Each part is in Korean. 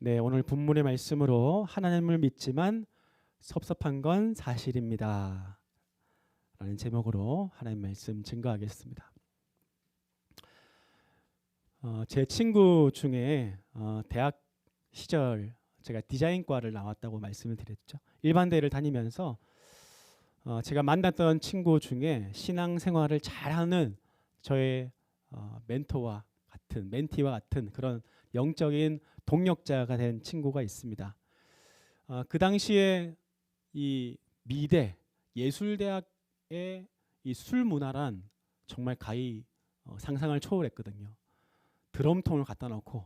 네, 오늘 본문의 말씀으로 하나님을 믿지만 섭섭한 건 사실입니다. 라는 제목으로 하나님 말씀 증거하겠습니다. 어, 제 친구 중에 어, 대학 시절 제가 디자인과를 나왔다고 말씀을 드렸죠. 일반대를 다니면서 어, 제가 만났던 친구 중에 신앙생활을 잘하는 저의 어, 멘토와 같은 멘티와 같은 그런 영적인 동력자가 된 친구가 있습니다. 어, 그 당시에 이 미대 예술대학의 이 술 문화란 정말 가히 어, 상상을 초월했거든요. 드럼통을 갖다 놓고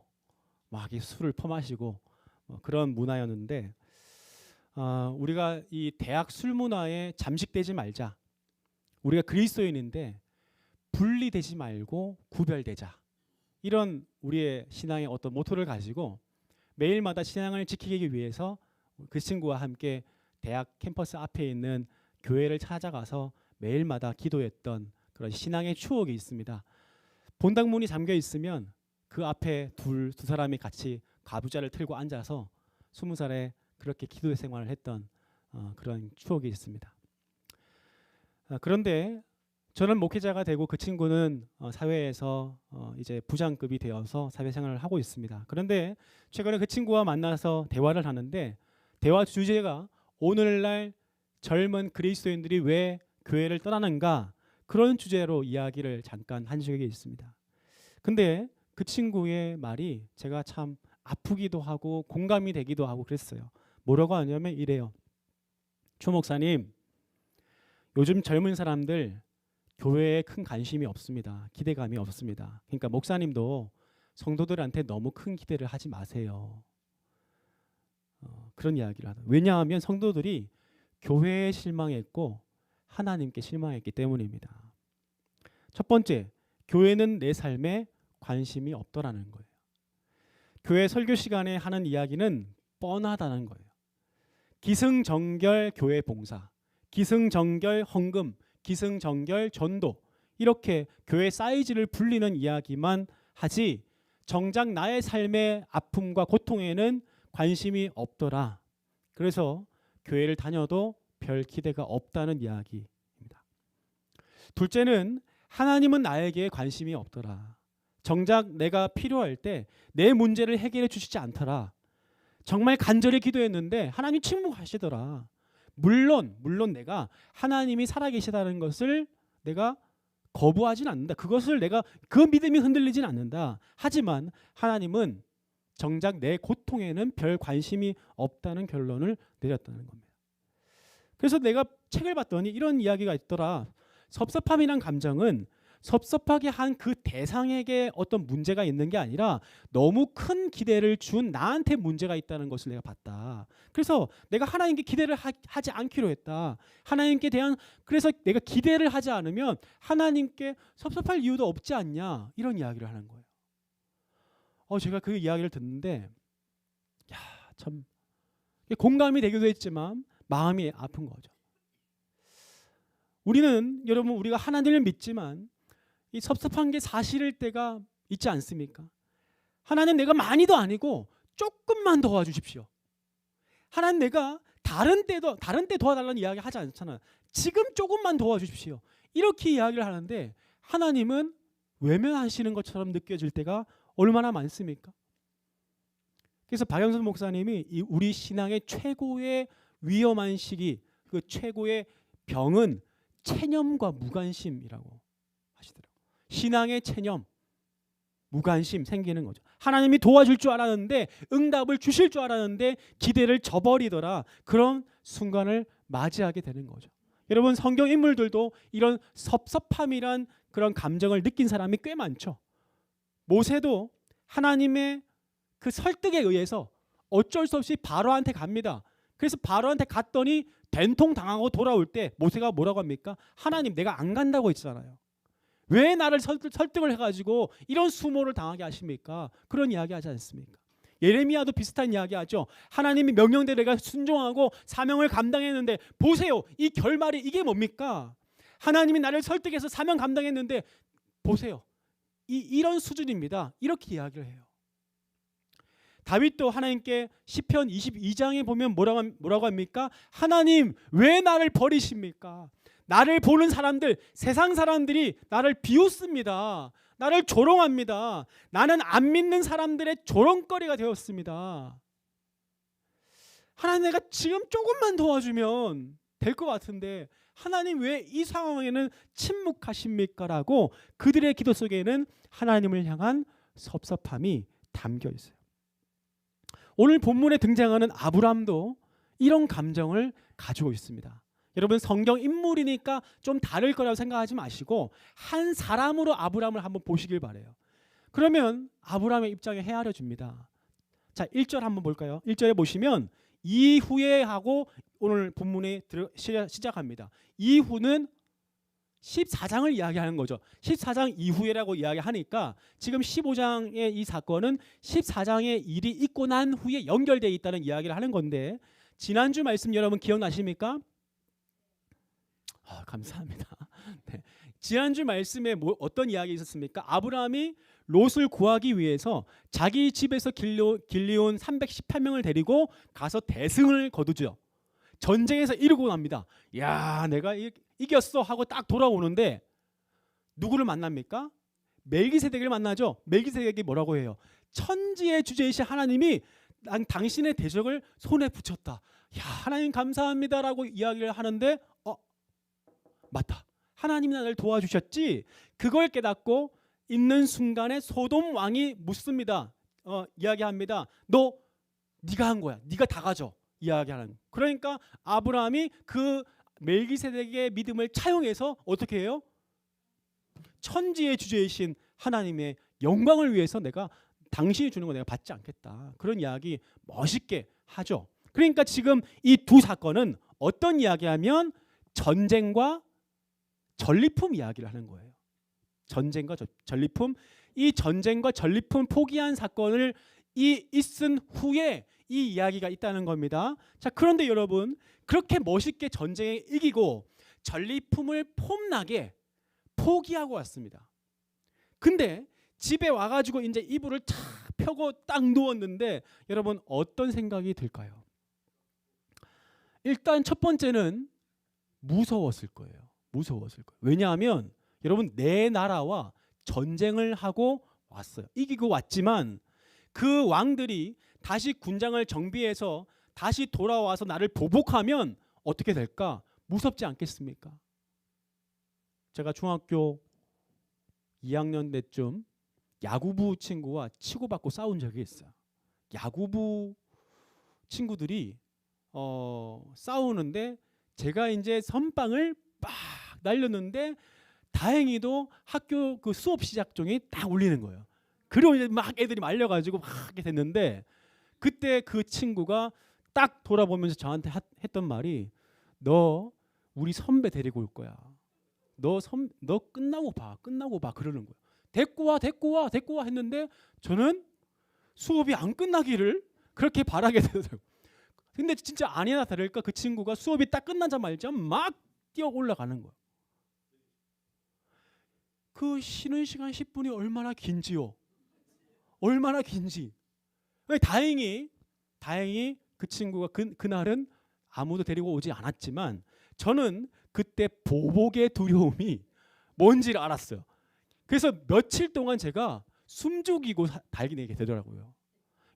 막 이 술을 퍼마시고 어, 그런 문화였는데 어, 우리가 이 대학 술 문화에 잠식되지 말자. 우리가 그리스도인인데 분리되지 말고 구별되자. 이런 우리의 신앙의 어떤 모토를 가지고 매일마다 신앙을 지키기 위해서 그 친구와 함께 대학 캠퍼스 앞에 있는 교회를 찾아가서 매일마다 기도했던 그런 신앙의 추억이 있습니다. 본당 문이 잠겨 있으면 그 앞에 둘 두 사람이 같이 가부좌를 틀고 앉아서 스무 살에 그렇게 기도 생활을 했던 어, 그런 추억이 있습니다. 아, 그런데 저는 목회자가 되고 그 친구는 어, 사회에서 어, 이제 부장급이 되어서 사회생활을 하고 있습니다. 그런데 최근에 그 친구와 만나서 대화를 하는데 대화 주제가 오늘날 젊은 그리스도인들이 왜 교회를 떠나는가 그런 주제로 이야기를 잠깐 한 적이 있습니다. 근데 그 친구의 말이 제가 참 아프기도 하고 공감이 되기도 하고 그랬어요. 뭐라고 하냐면 이래요. 초 목사님, 요즘 젊은 사람들 교회에 큰 관심이 없습니다. 기대감이 없습니다. 그러니까 목사님도 성도들한테 너무 큰 기대를 하지 마세요. 어, 그런 이야기를 하다. 왜냐하면 성도들이 교회에 실망했고 하나님께 실망했기 때문입니다. 첫 번째, 교회는 내 삶에 관심이 없더라는 거예요. 교회 설교 시간에 하는 이야기는 뻔하다는 거예요. 기승전결 교회 봉사, 기승전결 헌금, 기승전결 전도 이렇게 교회 사이즈를 불리는 이야기만 하지 정작 나의 삶의 아픔과 고통에는 관심이 없더라. 그래서 교회를 다녀도 별 기대가 없다는 이야기입니다. 둘째는 하나님은 나에게 관심이 없더라. 정작 내가 필요할 때 내 문제를 해결해 주시지 않더라. 정말 간절히 기도했는데 하나님 침묵하시더라. 물론 물론 내가 하나님이 살아계시다는 것을 내가 거부하진 않는다. 그것을 내가 그 믿음이 흔들리진 않는다. 하지만 하나님은 정작 내 고통에는 별 관심이 없다는 결론을 내렸다는 겁니다. 그래서 내가 책을 봤더니 이런 이야기가 있더라. 섭섭함이란 감정은 섭섭하게 한 그 대상에게 어떤 문제가 있는 게 아니라 너무 큰 기대를 준 나한테 문제가 있다는 것을 내가 봤다. 그래서 내가 하나님께 기대를 하, 지 않기로 했다. 하나님께 대한 그래서 내가 기대를 하지 않으면 하나님께 섭섭할 이유도 없지 않냐 이런 이야기를 하는 거예요. 어 제가 그 이야기를 듣는데 야 참 공감이 되기도 했지만 마음이 아픈 거죠. 우리는 여러분 우리가 하나님을 믿지만 이 섭섭한 게 사실일 때가 있지 않습니까? 하나님 내가 많이도 아니고 조금만 도와주십시오. 하나님 내가 다른 때도 다른 때 도와달라는 이야기 하지 않잖아요. 지금 조금만 도와주십시오. 이렇게 이야기를 하는데 하나님은 외면하시는 것처럼 느껴질 때가 얼마나 많습니까? 그래서 박영선 목사님이 이 우리 신앙의 최고의 위험한 시기, 그 최고의 병은 체념과 무관심이라고. 신앙의 체념, 무관심 생기는 거죠. 하나님이 도와줄 줄 알았는데 응답을 주실 줄 알았는데 기대를 저버리더라. 그런 순간을 맞이하게 되는 거죠. 여러분 성경 인물들도 이런 섭섭함이란 그런 감정을 느낀 사람이 꽤 많죠. 모세도 하나님의 그 설득에 의해서 어쩔 수 없이 바로한테 갑니다. 그래서 바로한테 갔더니 된통 당하고 돌아올 때 모세가 뭐라고 합니까? 하나님 내가 안 간다고 했잖아요. 왜 나를 설득, 을 해가지고 이런 수모를 당하게 하십니까? 그런 이야기 하지 않습니까? 예레미야도 비슷한 이야기 하죠. 하나님이 명령대로 내가 순종하고 사명을 감당했는데 보세요. 이 결말이 이게 뭡니까? 하나님이 나를 설득해서 사명 감당했는데 보세요. 이, 이런 수준입니다. 이렇게 이야기를 해요. 다윗도 하나님께 시편 22장에 보면 뭐라고, 함- 뭐라고 합니까? 하나님 왜 나를 버리십니까? 나를 보는 사람들, 세상 사람들이 나를 비웃습니다. 나를 조롱합니다. 나는 안 믿는 사람들의 조롱거리가 되었습니다. 하나님 내가 지금 조금만 도와주면 될 것 같은데 하나님 왜 이 상황에는 침묵하십니까라고 그들의 기도 속에는 하나님을 향한 섭섭함이 담겨 있어요. 오늘 본문에 등장하는 아브람도 이런 감정을 가지고 있습니다. 여러분 성경 인물이니까 좀 다를 거라고 생각하지 마시고 한 사람으로 아브람을 한번 보시길 바래요. 그러면 아브람의 입장에 헤아려 줍니다. 자, 1절 한번 볼까요? 1절에 보시면 이후에 하고 오늘 시작- 시작합니다. 이후는 14장을 이야기하는 거죠. 14장 이후에라고 이야기하니까 지금 15장의 이 사건은 14장의 일이 있고 난 후에 연결되어 있다는 이야기를 하는 건데 지난주 말씀 여러분 기억나십니까? 아, 감사합니다. 네. 지난주 말씀에 뭐, 어떤 이야기 있었습니까? 아브라함이 롯을 구하기 위해서 자기 집에서 길려, 길리온 318명을 데리고 가서 대승을 거두죠. 전쟁에서 이르고 납니다. 야, 내가 이, 이겼어 하고 딱 돌아오는데 누구를 만납니까? 멜기세덱을 만나죠. 멜기세덱이 뭐라고 해요? 천지의 주제이신 하나님이 난 당신의 대적을 손에 붙였다. 야, 하나님 감사합니다라고 이야기를 하는데 어 맞다. 하나님이 나를 도와주셨지. 그걸 깨닫고 있는 순간에 소돔 왕이 묻습니다. 어, 이야기합니다. 너 네가 한 거야. 네가 다 가져. 이야기하는. 그러니까 아브라함이 그 멜기세덱의 믿음을 차용해서 어떻게 해요? 천지의 주제이신 하나님의 영광을 위해서 내가 당신이 주는 거 내가 받지 않겠다. 그런 이야기 멋있게 하죠. 그러니까 지금 이 두 사건은 어떤 이야기하면 전쟁과 전리품 이야기를 하는 거예요. 전쟁과 저- 전리품 이 전쟁과 전리품 포기한 사건을 이 있은 후에 이 이야기가 있다는 겁니다. 자, 그런데 여러분 그렇게 멋있게 전쟁에 이기고 전리품을 폼나게 포기하고 왔습니다. 근데 집에 와가지고 이제 이불을 탁 펴고 딱 누웠는데 여러분 어떤 생각이 들까요? 일단 첫 번째는 무서웠을 거예요. 무서웠을 거예요. 왜냐하면 여러분 내 나라와 전쟁을 하고 왔어요. 이기고 왔지만 그 왕들이 다시 군장을 정비해서 다시 돌아와서 나를 보복하면 어떻게 될까? 무섭지 않겠습니까? 제가 중학교 2학년 때쯤 야구부 친구와 치고받고 싸운 적이 있어요. 야구부 친구들이 어, 싸우는데 제가 이제 선빵을 빡 날렸는데 다행히도 학교 그 수업 시작 종이 딱 울리는 거예요. 그리고 이제 막 애들이 말려가지고 막 하게 됐는데 그때 그 친구가 딱 돌아보면서 저한테 하- 했던 말이 너 우리 선배 데리고 올 거야. 너 선 너 끝나고 봐. 끝나고 봐. 그러는 거예요. 데리고 와. 데리고 와. 데리고 와 했는데 저는 수업이 안 끝나기를 그렇게 바라게 되더라고요. 근데 진짜 아니나 다를까 그 친구가 수업이 딱 끝나자마자 막 뛰어 올라가는 거예요. 그 쉬는 시간 10분이 얼마나 긴지요. 얼마나 긴지. 왜 다행히 다행히 그 친구가 그 그날은 아무도 데리고 오지 않았지만 저는 그때 보복의 두려움이 뭔지를 알았어요. 그래서 며칠 동안 제가 숨죽이고 사- 달기게 되더라고요.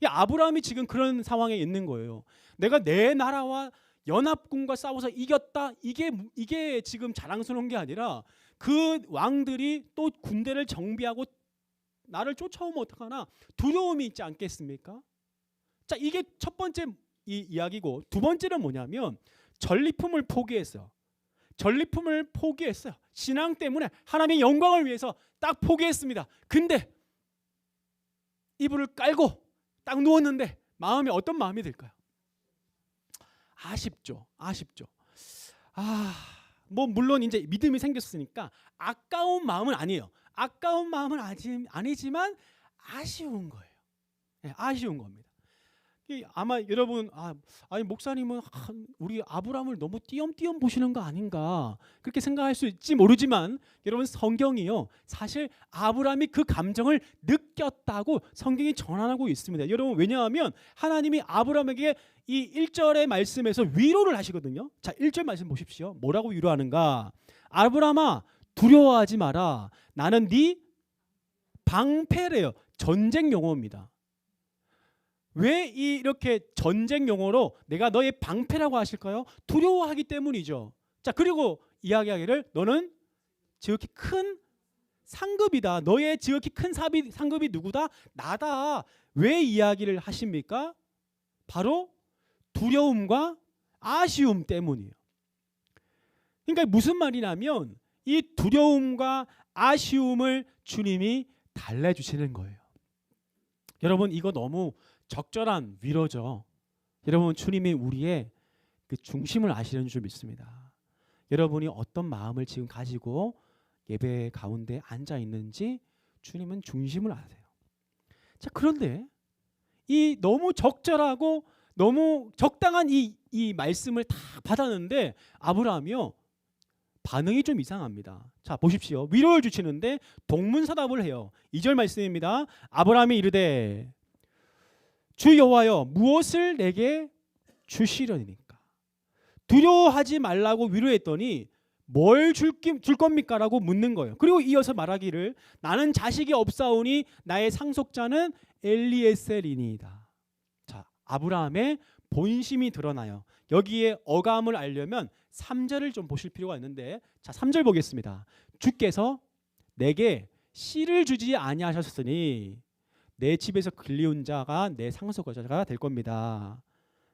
이 아브라함이 지금 그런 상황에 있는 거예요. 내가 내 나라와 연합군과 싸워서 이겼다. 이게 이게 지금 자랑스러운 게 아니라 그 왕들이 또 군대를 정비하고 나를 쫓아오면 어떡하나 두려움이 있지 않겠습니까? 자, 이게 첫 번째 이 이야기고 두 번째는 뭐냐면 전리품을 포기했어요. 전리품을 포기했어요. 신앙 때문에 하나님의 영광을 위해서 딱 포기했습니다. 근데 이불을 깔고 딱 누웠는데 마음이 어떤 마음이 들까요? 아쉽죠. 아쉽죠. 아, 뭐 물론 이제 믿음이 생겼으니까 아까운 마음은 아니에요. 아까운 마음은 아니, 아니지만 아쉬운 거예요. 네, 아쉬운 겁니다. 이 아마 여러분 아 아니 목사님은 아, 우리 아브라함을 너무 띄엄띄엄 보시는 거 아닌가 그렇게 생각할 수 있지 모르지만 여러분 성경이요 사실 아브라함이 그 감정을 느꼈다고 성경이 전하고 있습니다. 여러분 왜냐하면 하나님이 아브라함에게 이 1절의 말씀에서 위로를 하시거든요. 자, 1절 말씀 보십시오. 뭐라고 위로하는가? 아브라함아 두려워하지 마라. 나는 네 방패래요. 전쟁 용어입니다. 왜 이렇게 전쟁 용어로 내가 너의 방패라고 하실까요? 두려워하기 때문이죠. 자, 그리고 이야기하기를 너는 지극히 큰 상급이다. 너의 지극히 큰 사비, 상급이 누구다? 나다. 왜 이야기를 하십니까? 바로 두려움과 아쉬움 때문이에요. 그러니까 무슨 말이냐면 이 두려움과 아쉬움을 주님이 달래주시는 거예요. 여러분 이거 너무 적절한 위로죠. 여러분 주님이 우리의 그 중심을 아시는 줄 믿습니다. 여러분이 어떤 마음을 지금 가지고 예배 가운데 앉아 있는지 주님은 중심을 아세요. 자 그런데 이 너무 적절하고 너무 적당한 이, 이 말씀을 다 받았는데 아브라함이요 반응이 좀 이상합니다. 자 보십시오. 위로를 주시는데 동문서답을 해요. 2절 말씀입니다. 아브라함이 이르되 주 여호와여 무엇을 내게 주시려니까 두려워하지 말라고 위로했더니 뭘줄줄 겁니까라고 묻는 거예요. 그리고 이어서 말하기를 나는 자식이 없사오니 나의 상속자는 엘리에셀이니이다. 자, 아브라함의 본심이 드러나요. 여기에 어감을 알려면 3절을 좀 보실 필요가 있는데 자, 3절 보겠습니다. 주께서 내게 씨를 주지 아니하셨으니 내 집에서 길리운 자가 내 상속자가 될 겁니다.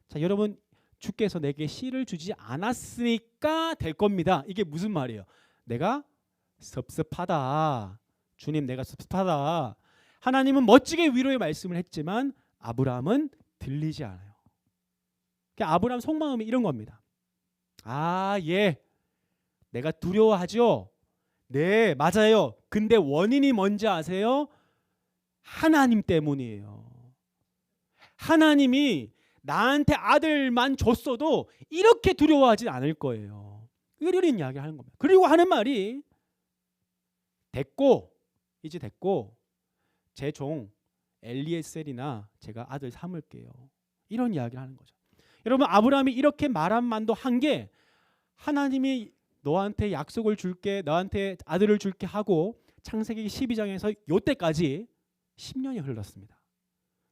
자, 여러분 주께서 내게 씨를 주지 않았으니까 될 겁니다. 이게 무슨 말이에요? 내가 섭섭하다. 주님 내가 섭섭하다. 하나님은 멋지게 위로의 말씀을 했지만 아브라함은 들리지 않아요. 그러니까 아브라함 속마음이 이런 겁니다. 아, 예. 내가 두려워하죠. 네, 맞아요. 근데 원인이 뭔지 아세요? 하나님 때문이에요. 하나님이 나한테 아들만 줬어도 이렇게 두려워하지 않을 거예요. 이런 이야기 하는 겁니다. 그리고 하는 말이 됐고 이제 됐고 제 종 엘리에셀이나 제가 아들 삼을게요. 이런 이야기를 하는 거죠. 여러분 아브라함이 이렇게 말한 만도 한 게 하나님이 너한테 약속을 줄게 너한테 아들을 줄게 하고 창세기 12장에서 요때까지 10년이 흘렀습니다.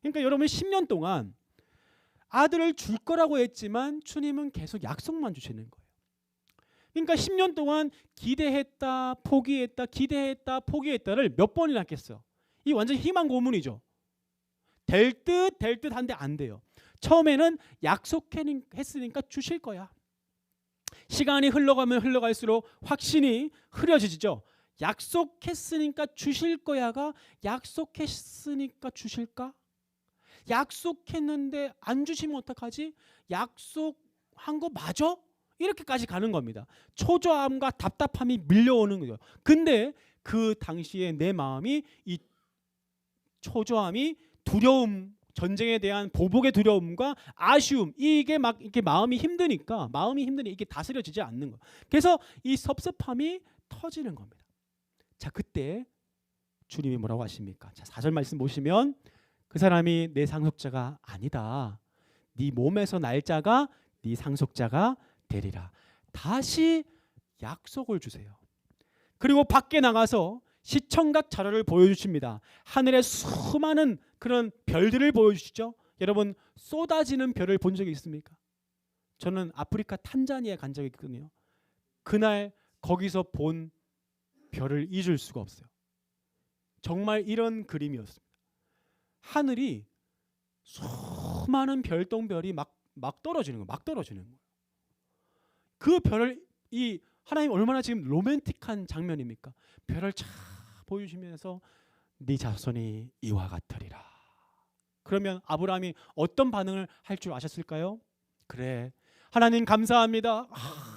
그러니까 여러분 10년 동안 아들을 줄 거라고 했지만 주님은 계속 약속만 주시는 거예요. 그러니까 10년 동안 기대했다, 포기했다, 기대했다, 포기했다를 몇 번이나 했겠어요. 이 완전 희망 고문이죠. 될 듯, 될 듯 한데 안 돼요. 처음에는 약속했으니까 주실 거야. 시간이 흘러가면 흘러갈수록 확신이 흐려지죠. 약속했으니까 주실 거야가 약속했으니까 주실까? 약속했는데 안 주시면 어떡하지? 약속한 거 맞아? 이렇게까지 가는 겁니다. 초조함과 답답함이 밀려오는 거죠. 근데 그 당시에 내 마음이 이 초조함이 두려움 전쟁에 대한 보복의 두려움과 아쉬움 이게 막 이렇게 마음이 힘드니까 마음이 힘드니 이게 다스려지지 않는 거. 그래서 이 섭섭함이 터지는 겁니다. 자 그때 주님이 뭐라고 하십니까? 자 4절 말씀 보시면 그 사람이 내 상속자가 아니다. 네 몸에서 날짜가 네 상속자가 되리라. 다시 약속을 주세요. 그리고 밖에 나가서 시청각 자료를 보여주십니다. 하늘에 수많은 그런 별들을 보여주시죠. 여러분 쏟아지는 별을 본 적이 있습니까? 저는 아프리카 탄자니아 간 적이 있거든요. 그날 거기서 본 별을 잊을 수가 없어요. 정말 이런 그림이었습니다. 하늘이 수많은 별똥별이 막, 막 떨어지는 거예요. 막 떨어지는 거예요. 그 별을 이 하나님 얼마나 지금 로맨틱한 장면입니까? 별을 쫙 보여주시면서 네 자손이 이와 같으리라. 그러면 아브라함이 어떤 반응을 할 줄 아셨을까요? 그래. 하나님 감사합니다. 아,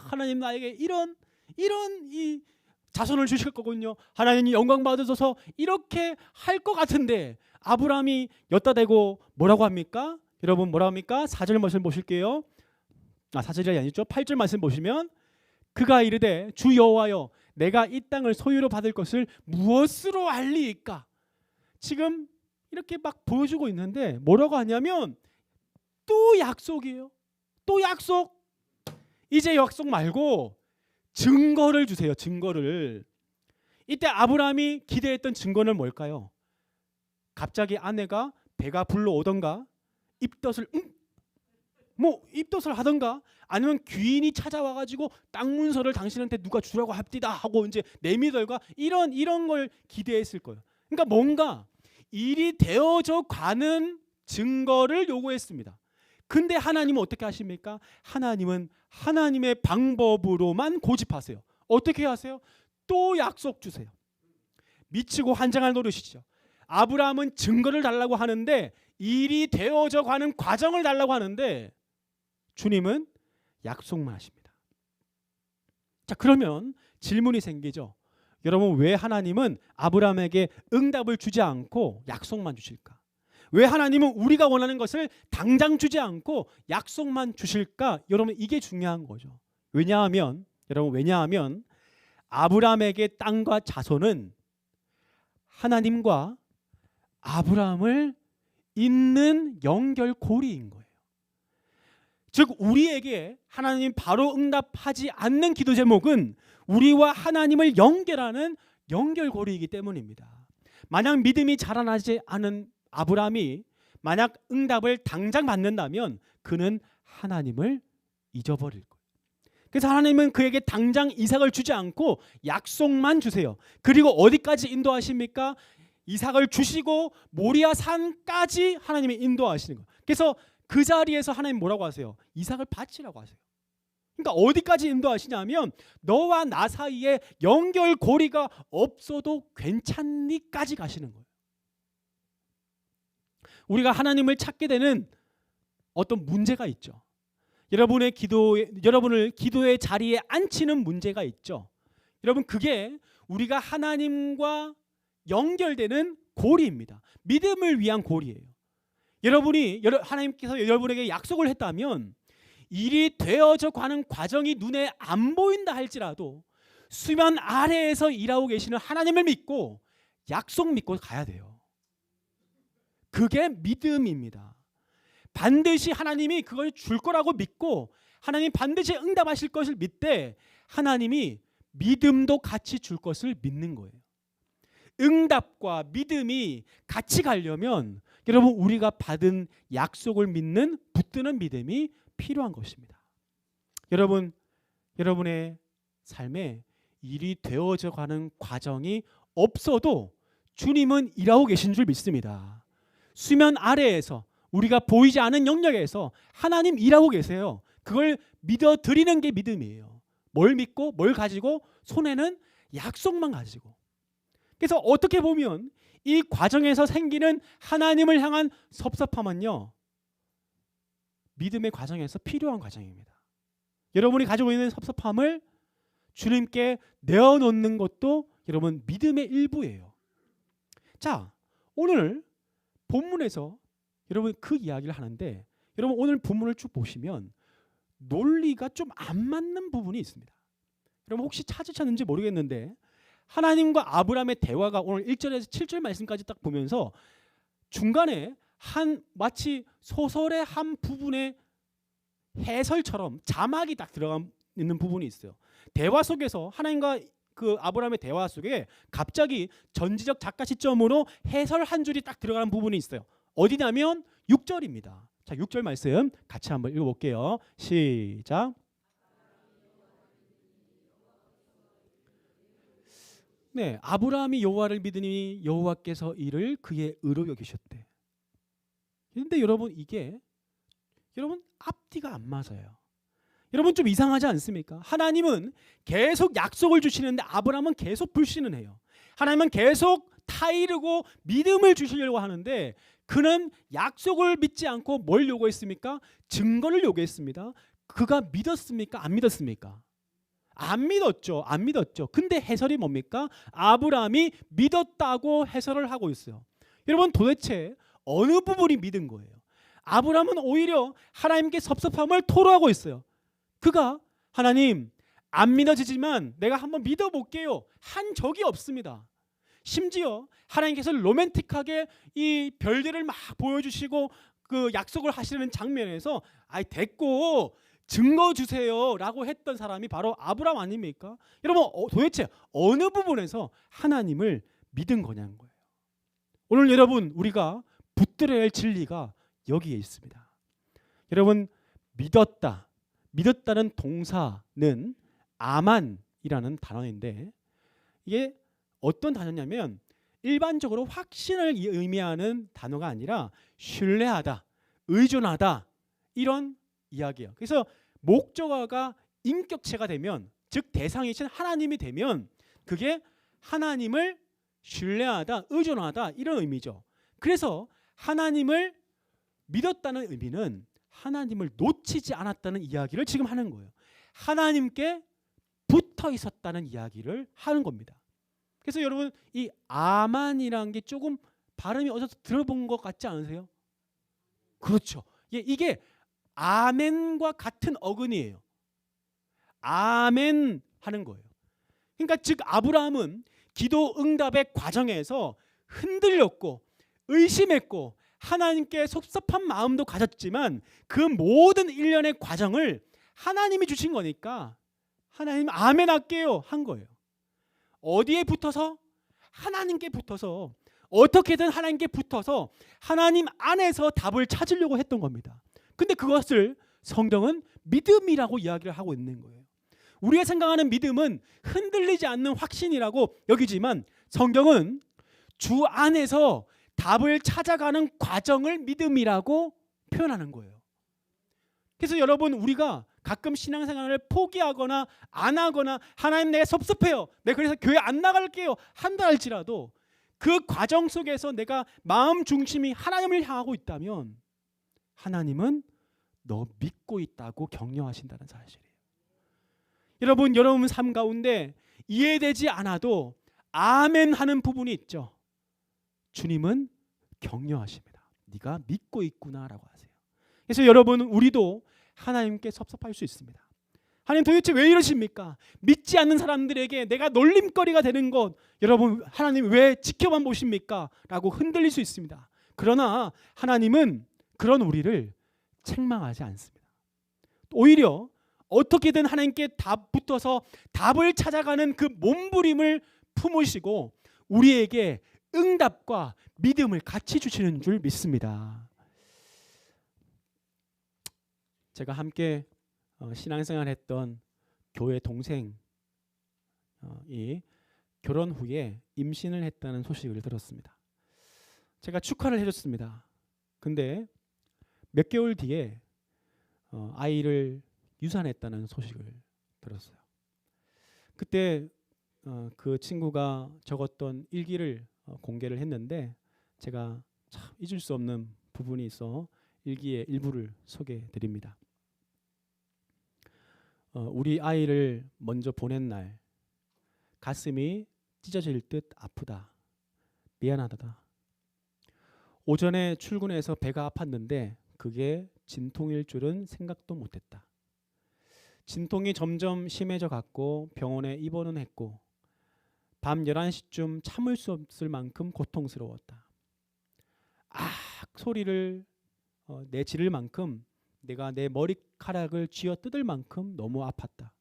하나님 나에게 이런 이런 이 자손을 주실 거군요. 하나님 영광 받으셔서 이렇게 할 것 같은데 아브라함이 엿다 대고 뭐라고 합니까? 여러분 뭐라 합니까? 4절 말씀 보실게요. 아 4절이 아니죠. 8절 말씀 보시면 그가 이르되 주 여호와여 내가 이 땅을 소유로 받을 것을 무엇으로 알리이까? 지금 이렇게 막 보여주고 있는데 뭐라고 하냐면 또 약속이에요. 또 약속. 이제 약속 말고 증거를 주세요. 증거를. 이때 아브라함이 기대했던 증거는 뭘까요? 갑자기 아내가 배가 불러오던가 입덧을 음? 뭐 입덧을 하던가 아니면 귀인이 찾아와 가지고 땅 문서를 당신한테 누가 주라고 합디다 하고 이제 내미덜가 이런 이런 걸 기대했을 거예요. 그러니까 뭔가 일이 되어져 가는 증거를 요구했습니다. 근데 하나님은 어떻게 하십니까? 하나님은 하나님의 방법으로만 고집하세요. 어떻게 하세요? 또 약속 주세요. 미치고 환장할 노릇이죠. 아브라함은 증거를 달라고 하는데 일이 되어져 가는 과정을 달라고 하는데 주님은 약속만 하십니다. 자, 그러면 질문이 생기죠. 여러분 왜 하나님은 아브라함에게 응답을 주지 않고 약속만 주실까? 왜 하나님은 우리가 원하는 것을 당장 주지 않고 약속만 주실까? 여러분 이게 중요한 거죠. 왜냐하면 여러분 왜냐하면 아브라함에게 땅과 자손은 하나님과 아브라함을 잇는 연결고리인 거예요. 즉 우리에게 하나님 바로 응답하지 않는 기도 제목은 우리와 하나님을 연결하는 연결고리이기 때문입니다. 만약 믿음이 자라나지 않은 아브라함이 만약 응답을 당장 받는다면 그는 하나님을 잊어버릴 거예요. 그래서 하나님은 그에게 당장 이삭을 주지 않고 약속만 주세요. 그리고 어디까지 인도하십니까? 이삭을 주시고 모리아 산까지 하나님이 인도하시는 거예요. 그래서 그 자리에서 하나님 뭐라고 하세요? 이삭을 바치라고 하세요. 그러니까 어디까지 인도하시냐면 너와 나 사이에 연결고리가 없어도 괜찮니까지 가시는 거예요. 우리가 하나님을 찾게 되는 어떤 문제가 있죠. 여러분의 기도 여러분을 기도의 자리에 앉히는 문제가 있죠. 여러분 그게 우리가 하나님과 연결되는 고리입니다. 믿음을 위한 고리예요. 여러분이 하나님께서 여러분에게 약속을 했다면 일이 되어져 가는 과정이 눈에 안 보인다 할지라도 수면 아래에서 일하고 계시는 하나님을 믿고 약속 믿고 가야 돼요. 그게 믿음입니다. 반드시 하나님이 그걸 줄 거라고 믿고 하나님 반드시 응답하실 것을 믿되 하나님이 믿음도 같이 줄 것을 믿는 거예요. 응답과 믿음이 같이 가려면 여러분 우리가 받은 약속을 믿는 붙드는 믿음이 필요한 것입니다. 여러분 여러분의 삶에 일이 되어져 가는 과정이 없어도 주님은 일하고 계신 줄 믿습니다. 수면 아래에서 우리가 보이지 않은 영역에서 하나님 일하고 계세요. 그걸 믿어 드리는 게 믿음이에요. 뭘 믿고 뭘 가지고 손에는 약속만 가지고. 그래서 어떻게 보면 이 과정에서 생기는 하나님을 향한 섭섭함은요. 믿음의 과정에서 필요한 과정입니다. 여러분이 가지고 있는 섭섭함을 주님께 내어놓는 것도 여러분 믿음의 일부예요. 자, 오늘 본문에서 여러분 그 이야기를 하는데 여러분 오늘 본문을 쭉 보시면 논리가 좀 안 맞는 부분이 있습니다. 여러분 혹시 찾으셨는지 모르겠는데 하나님과 아브라함의 대화가 오늘 1절에서 7절 말씀까지 딱 보면서 중간에 한 마치 소설의 한 부분의 해설처럼 자막이 딱 들어가 있는 부분이 있어요. 대화 속에서 하나님과 그 아브라함의 대화 속에 갑자기 전지적 작가 시점으로 해설 한 줄이 딱 들어가는 부분이 있어요. 어디냐면 6절입니다. 자, 6절 말씀 같이 한번 읽어 볼게요. 시작. 네, 아브라함이 여호와를 믿으니 여호와께서 이를 그의 의로 여기셨대. 근데 여러분 이게 여러분 앞뒤가 안 맞아요. 여러분 좀 이상하지 않습니까? 하나님은 계속 약속을 주시는데 아브라함은 계속 불신을 해요. 하나님은 계속 타이르고 믿음을 주시려고 하는데 그는 약속을 믿지 않고 뭘 요구했습니까? 증거를 요구했습니다. 그가 믿었습니까? 안 믿었습니까? 안 믿었죠. 안 믿었죠. 근데 해설이 뭡니까? 아브라함이 믿었다고 해설을 하고 있어요. 여러분 도대체 어느 부분이 믿은 거예요? 아브라함은 오히려 하나님께 섭섭함을 토로하고 있어요. 그가 하나님 안 믿어지지만 내가 한번 믿어볼게요. 한 적이 없습니다. 심지어 하나님께서 로맨틱하게 이 별들을 막 보여주시고 그 약속을 하시는 장면에서 아이 됐고 증거 주세요라고 했던 사람이 바로 아브라함 아닙니까? 여러분 어, 도대체 어느 부분에서 하나님을 믿은 거냐는 거예요. 오늘 여러분 우리가 붙들어야 할 진리가 여기에 있습니다. 여러분 믿었다. 믿었다는 동사는 아만이라는 단어인데 이게 어떤 단어냐면 일반적으로 확신을 의미하는 단어가 아니라 신뢰하다, 의존하다 이런 이야기예요. 그래서 목적어가 인격체가 되면 즉 대상이신 하나님이 되면 그게 하나님을 신뢰하다, 의존하다 이런 의미죠. 그래서 하나님을 믿었다는 의미는 하나님을 놓치지 않았다는 이야기를 지금 하는 거예요. 하나님께 붙어 있었다는 이야기를 하는 겁니다. 그래서 여러분 이 아만이라는 게 조금 발음이 어디서 들어본 것 같지 않으세요? 그렇죠. 예, 이게 아멘과 같은 어근이에요. 아멘 하는 거예요. 그러니까 즉 아브라함은 기도 응답의 과정에서 흔들렸고 의심했고 하나님께 섭섭한 마음도 가졌지만 그 모든 일련의 과정을 하나님이 주신 거니까 하나님 아멘 할게요 한 거예요. 어디에 붙어서 하나님께 붙어서 어떻게든 하나님께 붙어서 하나님 안에서 답을 찾으려고 했던 겁니다. 근데 그것을 성경은 믿음이라고 이야기를 하고 있는 거예요. 우리가 생각하는 믿음은 흔들리지 않는 확신이라고 여기지만 성경은 주 안에서 답을 찾아가는 과정을 믿음이라고 표현하는 거예요. 그래서 여러분 우리가 가끔 신앙생활을 포기하거나 안 하거나 하나님 내가 섭섭해요. 내가 그래서 교회 안 나갈게요. 한다 할지라도 그 과정 속에서 내가 마음 중심이 하나님을 향하고 있다면 하나님은 너 믿고 있다고 격려하신다는 사실이에요. 여러분 여러분 삶 가운데 이해되지 않아도 아멘 하는 부분이 있죠. 주님은 격려하십니다. 네가 믿고 있구나라고 하세요. 그래서 여러분 우리도 하나님께 섭섭할 수 있습니다. 하나님 도대체 왜 이러십니까? 믿지 않는 사람들에게 내가 놀림거리가 되는 것 여러분 하나님 왜 지켜만 보십니까? 라고 흔들릴 수 있습니다. 그러나 하나님은 그런 우리를 책망하지 않습니다. 오히려 어떻게든 하나님께 답 붙어서 답을 찾아가는 그 몸부림을 품으시고 우리에게 응답과 믿음을 같이 주시는 줄 믿습니다. 제가 함께 어, 신앙생활 했던 교회 동생이 결혼 후에 임신을 했다는 소식을 들었습니다. 제가 축하를 해줬습니다. 근데 몇 개월 뒤에 어, 아이를 유산했다는 소식을 들었어요. 그때 어, 그 친구가 적었던 일기를 공개를 했는데 제가 참 잊을 수 없는 부분이 있어 일기의 일부를 소개해 드립니다. 어, 우리 아이를 먼저 보낸 날 가슴이 찢어질 듯 아프다. 미안하다. 오전에 출근해서 배가 아팠는데 그게 진통일 줄은 생각도 못했다. 진통이 점점 심해져 갔고 병원에 입원은 했고 밤 11시쯤 참을 수 없을 만큼 고통스러웠다. 아 소리를 어, 내 지를 만큼 내가 내 머리카락을 쥐어 뜯을 만큼 너무 아팠다.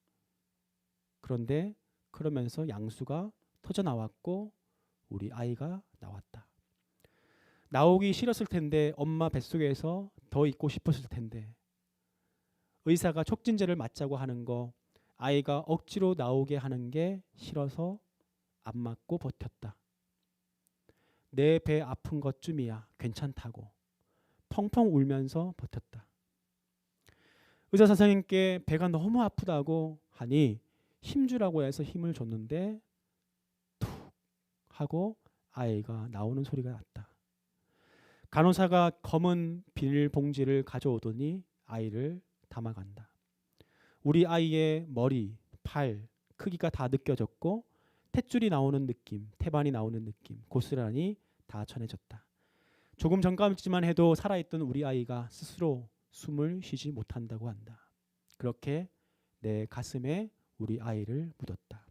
그런데 그러면서 양수가 터져 나왔고 우리 아이가 나왔다. 나오기 싫었을 텐데 엄마 뱃속에서 더 있고 싶었을 텐데 의사가 촉진제를 맞자고 하는 거 아이가 억지로 나오게 하는 게 싫어서 안 맞고 버텼다. 내 배 아픈 것쯤이야 괜찮다고 펑펑 울면서 버텼다. 의사 선생님께 배가 너무 아프다고 하니 힘주라고 해서 힘을 줬는데 툭 하고 아이가 나오는 소리가 났다. 간호사가 검은 비닐 봉지를 가져오더니 아이를 담아간다. 우리 아이의 머리, 팔 크기가 다 느껴졌고 탯줄이 나오는 느낌, 태반이 나오는 느낌 고스란히 다 전해졌다. 조금 전까지만 해도 살아있던 우리 아이가 스스로 숨을 쉬지 못한다고 한다. 그렇게 내 가슴에 우리 아이를 묻었다.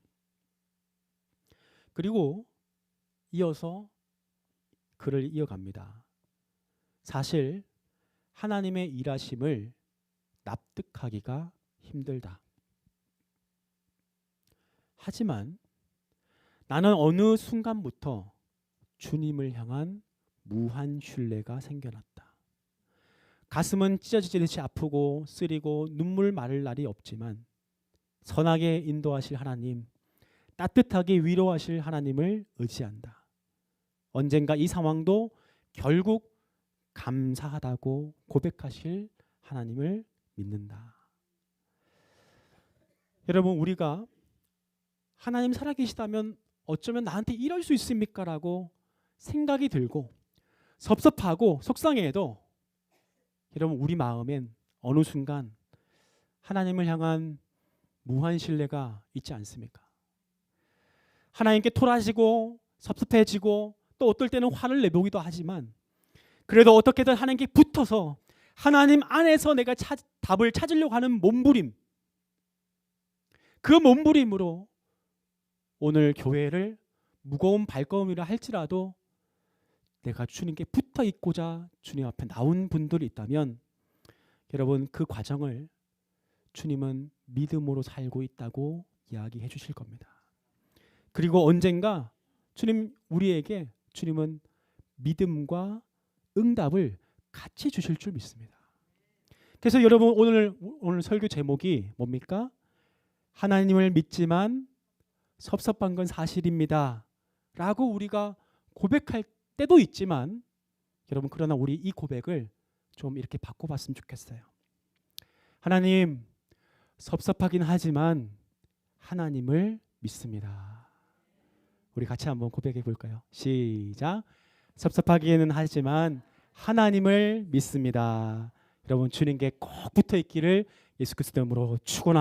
그리고 이어서 글을 이어갑니다. 사실 하나님의 일하심을 납득하기가 힘들다. 하지만 나는 어느 순간부터 주님을 향한 무한 신뢰가 생겨났다. 가슴은 찢어지듯이 아프고 쓰리고 눈물 마를 날이 없지만 선하게 인도하실 하나님, 따뜻하게 위로하실 하나님을 의지한다. 언젠가 이 상황도 결국 감사하다고 고백하실 하나님을 믿는다. 여러분 우리가 하나님 살아계시다면 어쩌면 나한테 이럴 수 있습니까 라고 생각이 들고 섭섭하고 속상해도 여러분 우리 마음엔 어느 순간 하나님을 향한 무한 신뢰가 있지 않습니까? 하나님께 토라지고 섭섭해지고 또 어떨 때는 화를 내보기도 하지만 그래도 어떻게든 하나님께 붙어서 하나님 안에서 내가 찾, 답을 찾으려고 하는 몸부림 그 몸부림으로 오늘 교회를 무거운 발걸음이라 할지라도 내가 주님께 붙어 있고자 주님 앞에 나온 분들이 있다면 여러분 그 과정을 주님은 믿음으로 살고 있다고 이야기해 주실 겁니다. 그리고 언젠가 주님 우리에게 주님은 믿음과 응답을 같이 주실 줄 믿습니다. 그래서 여러분 오늘 오늘 설교 제목이 뭡니까? 하나님을 믿지만 섭섭한 건 사실입니다. 라고 우리가 고백할 때도 있지만 여러분 그러나 우리 이 고백을 좀 이렇게 바꿔봤으면 좋겠어요. 하나님 섭섭하긴 하지만 하나님을 믿습니다. 우리 같이 한번 고백해 볼까요? 시작. 섭섭하기는 하지만 하나님을 믿습니다. 여러분 주님께 꼭 붙어 있기를 예수 그리스도 이름으로 축원합니다.